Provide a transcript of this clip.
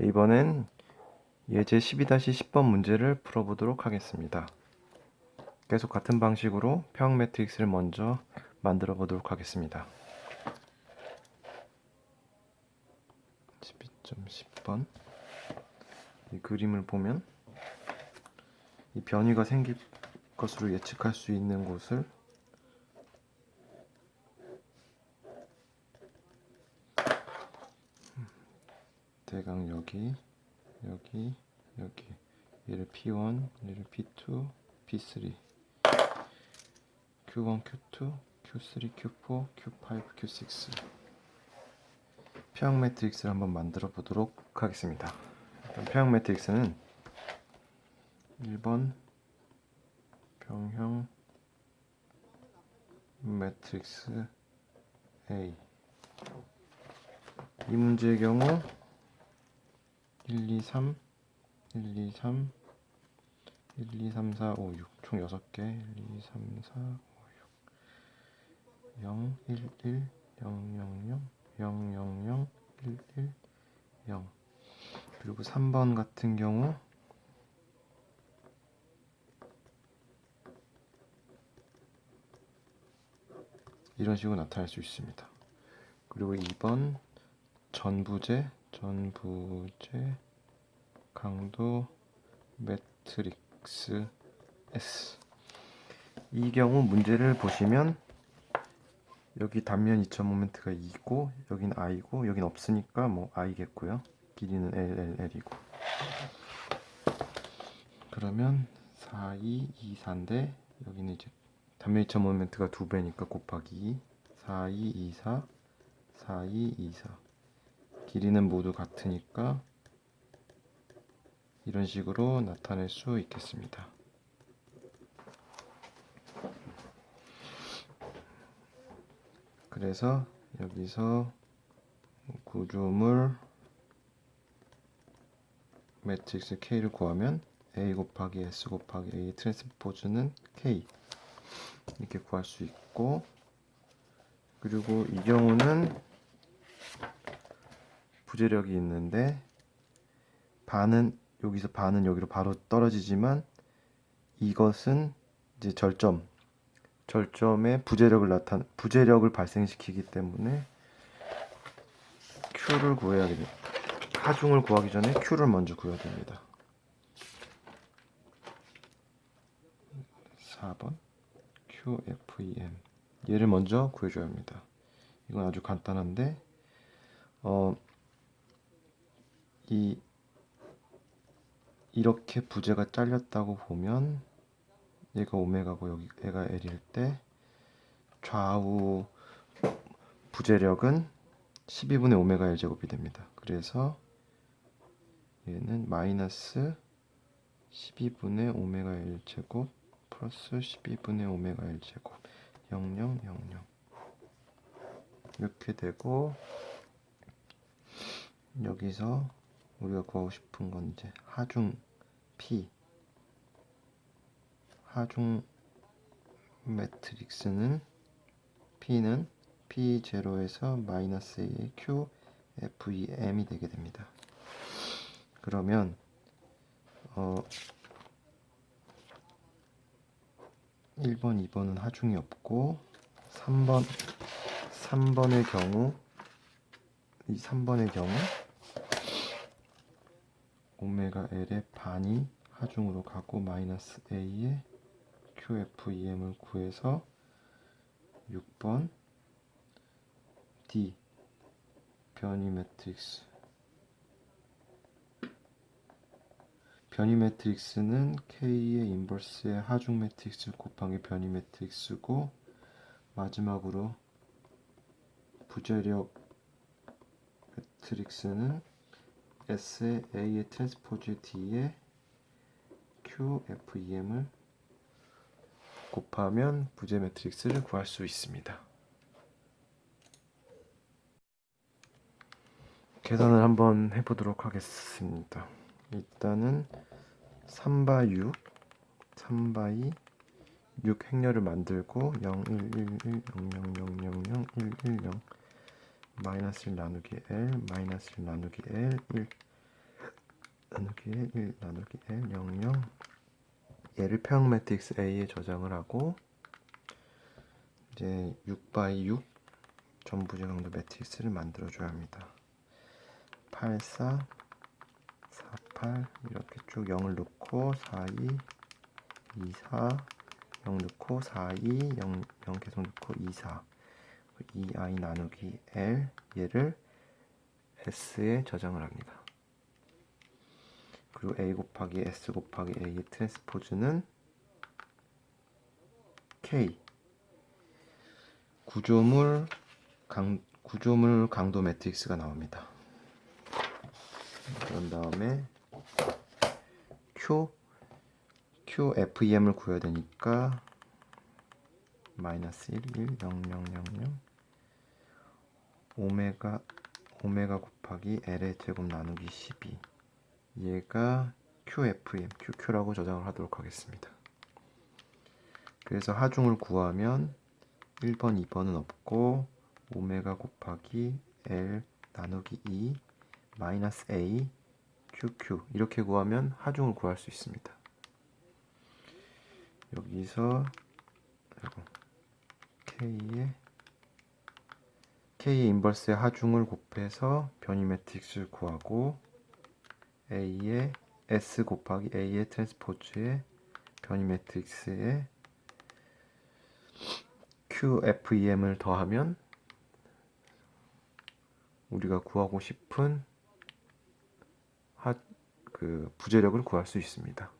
이번엔 예제 12-10번 문제를 풀어보도록 하겠습니다. 계속 같은 방식으로 평 매트릭스를 먼저 만들어 보도록 하겠습니다. 12.10번 이 그림을 보면 이 변이가 생길 것으로 예측할 수 있는 곳을 대강 여기 여기 여기. 얘를 P1 얘를 P2 P3 Q1 Q2 Q3 Q4 Q5 Q6 평형 매트릭스를 한번 만들어 보도록 하겠습니다. 평형 매트릭스는 1번 평형 매트릭스 A. 이 문제의 경우 1, 2, 3, 1, 2, 3, 1, 2, 3, 4, 5, 6. 총 6개. 1, 2, 3, 4, 5, 6. 0, 1, 1, 0, 0, 0, 0, 0, 0, 1, 1, 0. 그리고 3번 같은 경우 이런 식으로 나타낼 수 있습니다. 그리고 2번 전부제 전부제 강도 매트릭스 S. 이 경우 문제를 보시면 여기 단면 이점 모멘트가 2고 여긴 i고 여긴 없으니까 뭐 i겠고요. 길이는 L, L, L이고. 그러면 4, 2, 2, 4인데 여기는 이제 단면 이점 모멘트가 2배니까 곱하기 2 4, 2, 2, 4 4, 2, 2, 4 길이는 모두 같으니까 이런 식으로 나타낼 수 있겠습니다. 그래서 여기서 구조물 매트릭스 K를 구하면 A 곱하기 S 곱하기 A 트랜스포즈는 K 이렇게 구할 수 있고 그리고 이 경우는 부재력이 있는데 반은 여기서 반은 여기로 바로 떨어지지만 이것은 이제 절점 절점에 부재력을 나타 부재력을 발생시키기 때문에 Q를 구해야 됩니다. 하중을 구하기 전에 Q를 먼저 구해야 됩니다. 4번 QFEM 얘를 먼저 구해줘야 합니다. 이건 아주 간단한데 어, 이 이렇게 부재가 잘렸다고 보면 얘가 오메가고 여기 얘가 L일 때 좌우 부재력은 12분의 오메가 L 제곱이 됩니다. 그래서 얘는 마이너스 12분의 오메가 L 제곱 플러스 12분의 오메가 L 제곱 0000 이렇게 되고 여기서 우리가 구하고 싶은 건 이제 하중 P 하중 매트릭스는 P는 P0에서 마이너스 A의 Q, F, E, M이 되게 됩니다. 그러면 어 1번, 2번은 하중이 없고 3번 3번의 경우 이 3번의 경우 오메가 L의 반이 하중으로 가고 마이너스 A의 QFEM을 구해서 6번 D 변이 매트릭스. 변이 매트릭스는 K의 인버스의 하중 매트릭스 곱하기 변이 매트릭스고 마지막으로 부재력 매트릭스는 S의 A의 트랜스포즈 D의 QFEM을 곱하면 부재 매트릭스를 구할 수 있습니다. 계산을 한번 해보도록 하겠습니다. 일단은 3바 6, 3바 2, 6 행렬을 만들고 0, 1, 1, 1, 0, 0, 0, 0, 0, 1, 1, 0 마이너스 1 나누기 L, 마이너스 1 나누기 L, 1 나누기 1, 1 나누기 L 0 0 얘를 평형 매트릭스 A에 저장을 하고 이제 6 x 6 전부지 강도 매트릭스를 만들어 줘야 합니다. 8 4 4 8 이렇게 쭉 0을 넣고 4 2 2 4 0 넣고 4 2 0 0 계속 넣고 2 4 2i 나누기 L 얘를 S에 저장을 합니다. 그리고 A 곱하기 S 곱하기 A의 트랜스포즈는 K 구조물 강 구조물 강도 매트릭스가 나옵니다. 그런 다음에 Q Q FEM을 구해야 되니까 마이너스 1, 1, 0, 0, 0, 0 오메가 오메가 곱하기 L의 제곱 나누기 12 얘가 QFM, QQ라고 저장을 하도록 하겠습니다. 그래서 하중을 구하면 1번, 2번은 없고 오메가 곱하기 L 나누기 2 마이너스 A QQ 이렇게 구하면 하중을 구할 수 있습니다. 여기서 K의 K의 인버스의 하중을 곱해서 변이 매트릭스를 구하고 A의 S 곱하기 A의 트랜스포즈의 변이 매트릭스에 QFEM을 더하면 우리가 구하고 싶은 하, 그 부재력을 구할 수 있습니다.